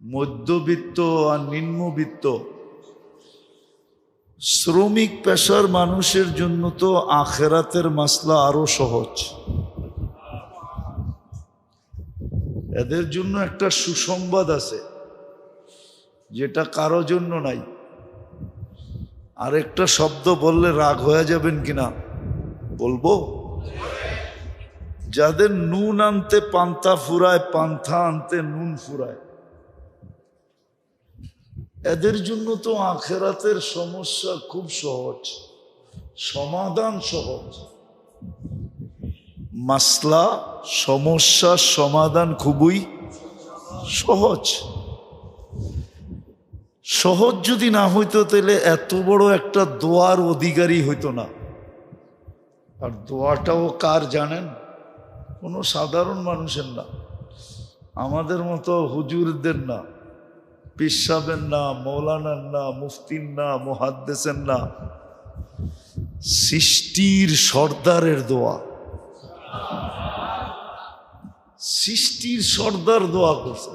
মধ্যবিত্ত আর নিম্নবিত্ত। শ্রমিক পেশার মানুষের জন্য তো আখেরাতের মাসলা আরও সহজ। এদের জন্য একটা সুসংবাদ আছে, যেটা কারও জন্য নাই। আরেকটা শব্দ বললে রাগ হয়ে যাবেন কিনা? বলব? যাদের নুন আনতে পান্তা ফুরায়, পান্থা আনতে নুন ফুরায়। এদের জন্য তো আখেরাতের সমস্যা খুব সহজ, সমাধান সহজ। মাসলা সমস্যার সমাধান খুবই সহজ। সহজ যদি না হইতো তাহলে এত বড় একটা দোয়ার অধিকারী হইতো না। আর দোয়াটাও কার জানেন? কোনো সাধারণ মানুষের না। আমাদের মতো হুজুরদের না। পিসাবের না মৌলানার না মুফতির না মুহাদ্দেসের না সৃষ্টির সর্দারের দোয়া। সৃষ্টির সর্দার দোয়া করছে।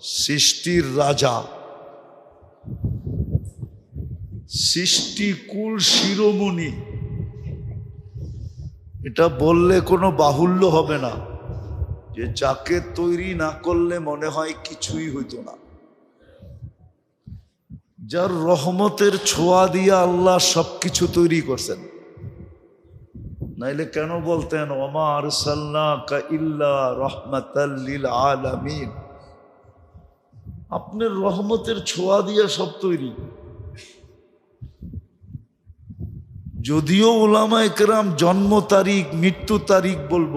সৃষ্টির রাজা। সৃষ্টি কুল শিরোমণি। এটা বললে কোনো বাহুল্য হবে না। যে যাকে তৈরি না করলে মনে হয় কিছুই হইতো না। যার রহমতের ছোঁয়া দিয়ে আল্লাহ সবকিছু তৈরি করছেন। নাইলে কেন বলতেন ইল্লা রহমাতাল্লিল আলামিন আপনার রহমতের ছোঁয়া দিয়ে সব তৈরি। যদিও ওলামা একরাম জন্ম তারিখ, মৃত্যু তারিখ বলব,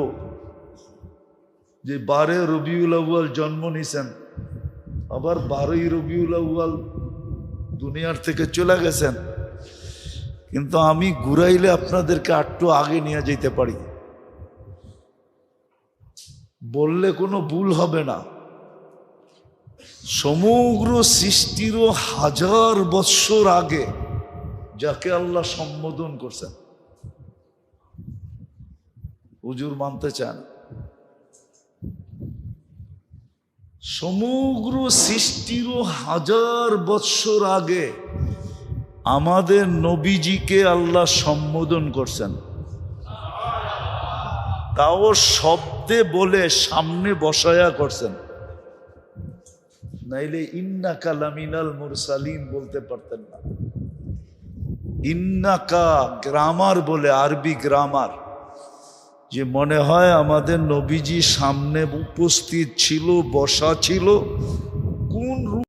যে বারে রবিউল আউ্য়াল জন্ম নিছেন, আবার বারোই রবিউল আউ্য়াল দুনিয়ার থেকে চলে গেছেন। কিন্তু আমি ঘুরাইলে আপনাদেরকে আটটু আগে নিয়ে যেতে পারি। বললে কোনো ভুল হবে না। সমগ্র সৃষ্টিরও হাজার বৎসর আগে যাকে আল্লাহ সম্বোধন করছেন। হুজুর মানতে চান? সমগ্র সৃষ্টিরও হাজার বৎসর আগে আমাদের নবীজিকে আল্লাহ সম্বোধন করছেন। তাও শব্দে বলে সামনে বসায়া করছেন। নাইলে ইন্না কালামিনাল মুরসালিন বলতে পারতেন না। ইন্নাকা গ্রামার বলে আরবি গ্রামার। যে মনে হয় আমাদের নবীজি সামনে উপস্থিত ছিল বসা ছিল কোন